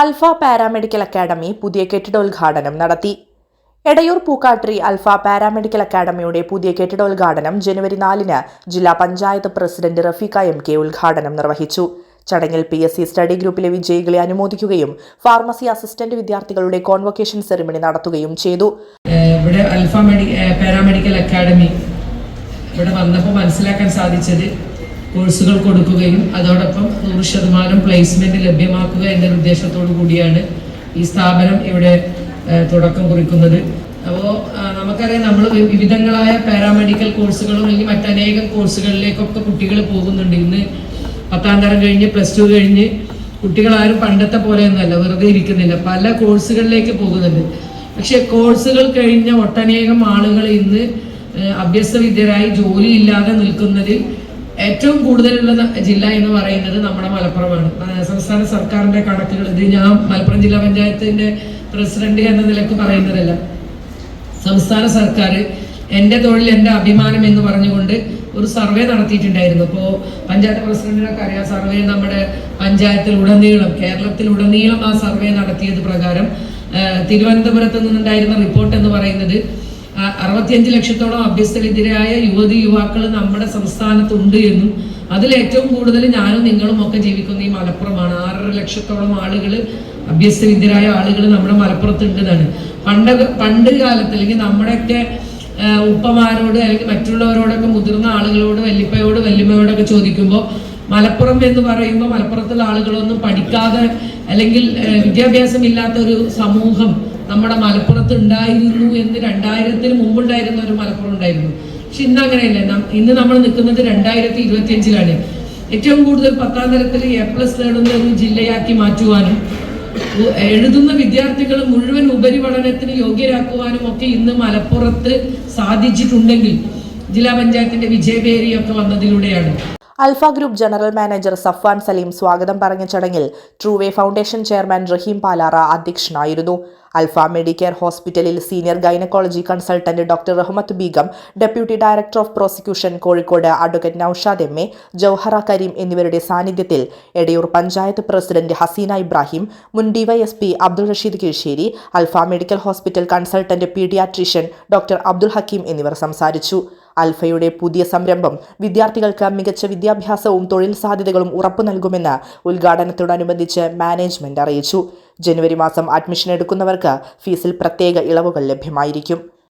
അൽഫ paramedical academy പുതിയ കെട്ടിടോദ്ഘാടനം നടത്തി. Edayur Pookkattiri അൽഫ paramedical അക്കാദമിയുടെ പുതിയ കെട്ടിടോദ്ഘാടനം ജനുവരി നാലിന് ജില്ലാ panchayat president Rafeekha M K ഉദ്ഘാടനം നിർവഹിച്ചു. ചടങ്ങിൽ പി എസ് സി സ്റ്റഡി ഗ്രൂപ്പിലെ വിജയികളെ അനുമോദിക്കുകയും ഫാർമസി അസിസ്റ്റന്റ് വിദ്യാർത്ഥികളുടെ കോൺവൊക്കേഷൻ സെറിമണി നടത്തുകയും ചെയ്തു. ഇവിടെ അൽഫ മെഡി പാരാമെഡിക്കൽ അക്കാദമി ഇവിടെ വന്നപ്പോൾ മനസ്സിലാക്കാൻ സാധിച്ചത് കോഴ്സുകൾ കൊടുക്കുകയും അതോടൊപ്പം നൂറ് ശതമാനം പ്ലേസ്മെന്റ് ലഭ്യമാക്കുക എന്ന ഉദ്ദേശത്തോടു കൂടിയാണ് ഈ സ്ഥാപനം ഇവിടെ തുടക്കം കുറിക്കുന്നത്. അപ്പോൾ നമുക്കറിയാം നമ്മൾ വിവിധങ്ങളായ പാരാമെഡിക്കൽ കോഴ്സുകളും അല്ലെങ്കിൽ മറ്റനേകം കോഴ്സുകളിലേക്കൊക്കെ കുട്ടികൾ പോകുന്നുണ്ട്. ഇന്ന് പത്താം തരം കഴിഞ്ഞ് പ്ലസ് ടു കഴിഞ്ഞ് കുട്ടികളാരും പണ്ടത്തെ പോലെയൊന്നുമല്ല വെറുതെ ഇരിക്കുന്നില്ല. പല കോഴ്സുകളിലേക്ക് പോകുന്നുണ്ട്. പക്ഷെ കോഴ്സുകൾ കഴിഞ്ഞ ഒട്ടനേകം ആളുകൾ ഇന്ന് അഭ്യസ്തവിദ്യരായി ജോലിയില്ലാതെ നിൽക്കുന്നതിൽ ഏറ്റവും കൂടുതലുള്ള ജില്ല എന്ന് പറയുന്നത് നമ്മുടെ മലപ്പുറമാണ്. സംസ്ഥാന സർക്കാരിന്റെ കണക്കുകൾ. ഇത് ഞാൻ മലപ്പുറം ജില്ലാ പഞ്ചായത്തിന്റെ പ്രസിഡന്റ് എന്ന നിലയ്ക്ക് പറയുന്നതല്ല. സംസ്ഥാന സർക്കാർ എന്റെ തൊഴിൽ എന്റെ അഭിമാനം എന്ന് പറഞ്ഞുകൊണ്ട് ഒരു സർവേ നടത്തിയിട്ടുണ്ടായിരുന്നു. ഇപ്പോൾ പഞ്ചായത്ത് പ്രസിഡന്റിനൊക്കെ അറിയാം സർവേ നമ്മുടെ പഞ്ചായത്തിൽ ഉടനീളം കേരളത്തിൽ ഉടനീളം ആ സർവേ നടത്തിയത് പ്രകാരം തിരുവനന്തപുരത്ത് നിന്നുണ്ടായിരുന്ന റിപ്പോർട്ട് എന്ന് പറയുന്നത് അറുപത്തിയഞ്ച് ലക്ഷത്തോളം അഭ്യസ്തവിദ്യരായ യുവതി യുവാക്കൾ നമ്മുടെ സംസ്ഥാനത്തുണ്ട് എന്നും അതിൽ ഏറ്റവും കൂടുതൽ ഞാനും നിങ്ങളും ഒക്കെ ജീവിക്കുന്ന ഈ മലപ്പുറമാണ്. ആറര ലക്ഷത്തോളം ആളുകൾ അഭ്യസ്തവിദ്യരായ ആളുകൾ നമ്മുടെ മലപ്പുറത്തുണ്ടെന്നാണ്. പണ്ട് പണ്ട് കാലത്ത് അല്ലെങ്കിൽ നമ്മുടെയൊക്കെ ഉപ്പമാരോട് അല്ലെങ്കിൽ മറ്റുള്ളവരോടൊക്കെ മുതിർന്ന ആളുകളോട് വല്യപ്പയോട് വല്യമ്മയോടൊക്കെ ചോദിക്കുമ്പോൾ മലപ്പുറം എന്ന് പറയുമ്പോൾ മലപ്പുറത്തുള്ള ആളുകളൊന്നും പഠിക്കാതെ അല്ലെങ്കിൽ വിദ്യാഭ്യാസം ഇല്ലാത്ത ഒരു സമൂഹം നമ്മുടെ മലപ്പുറത്ത് ഉണ്ടായിരുന്നു എന്ന് രണ്ടായിരത്തിന് മുമ്പുണ്ടായിരുന്ന ഒരു മലപ്പുറം ഉണ്ടായിരുന്നു. പക്ഷെ ഇന്ന് അങ്ങനെയല്ല. ഇന്ന് നമ്മൾ നിൽക്കുന്നത് രണ്ടായിരത്തി ഇരുപത്തി അഞ്ചിലാണ് ഏറ്റവും കൂടുതൽ പത്താം തരത്തിൽ എ പ്ലസ് നേടുന്ന ഒരു ജില്ലയാക്കി മാറ്റുവാനും എഴുതുന്ന വിദ്യാർത്ഥികൾ മുഴുവൻ ഉപരിപഠനത്തിന് യോഗ്യരാക്കുവാനും ഒക്കെ ഇന്ന് മലപ്പുറത്ത് സാധിച്ചിട്ടുണ്ടെങ്കിൽ ജില്ലാ പഞ്ചായത്തിന്റെ വിജയപേരിയൊക്കെ വന്നതിലൂടെയാണ്. Alfa group general manager Safwan Saleem സ്വാഗതം പറഞ്ഞ ചടങ്ങിൽ Trueway foundation chairman Raheem Palara അധ്യക്ഷനായിരുന്നു. അൽഫ മെഡിക്കെയർ ഹോസ്പിറ്റലിൽ senior gynaecology consultant doctor Rahmath Beegum deputy director of prosecution Kozhikode advocate Noushad M A Jouhara Kareem എന്നിവരുടെ സാന്നിധ്യത്തിൽ എടയൂർ പഞ്ചായത്ത് പ്രസിഡന്റ് ഹസീന ഇബ്രാഹിം മുൻ DYSP Abdul Rasheed Keezhsseri Alfa medical hospital consultant paediatrician doctor Abdul Hakeem എന്നിവർ സംസാരിച്ചു. അൽഫയുടെ പുതിയ സംരംഭം വിദ്യാർത്ഥികൾക്ക് മികച്ച വിദ്യാഭ്യാസവും തൊഴിൽ സാധ്യതകളും ഉറപ്പു നൽകുമെന്ന് ഉദ്ഘാടനത്തോടനുബന്ധിച്ച് മാനേജ്മെന്റ് അറിയിച്ചു. ജനുവരി മാസം അഡ്മിഷൻ എടുക്കുന്നവർക്ക് ഫീസിൽ പ്രത്യേക ഇളവുകൾ ലഭ്യമായിരിക്കും.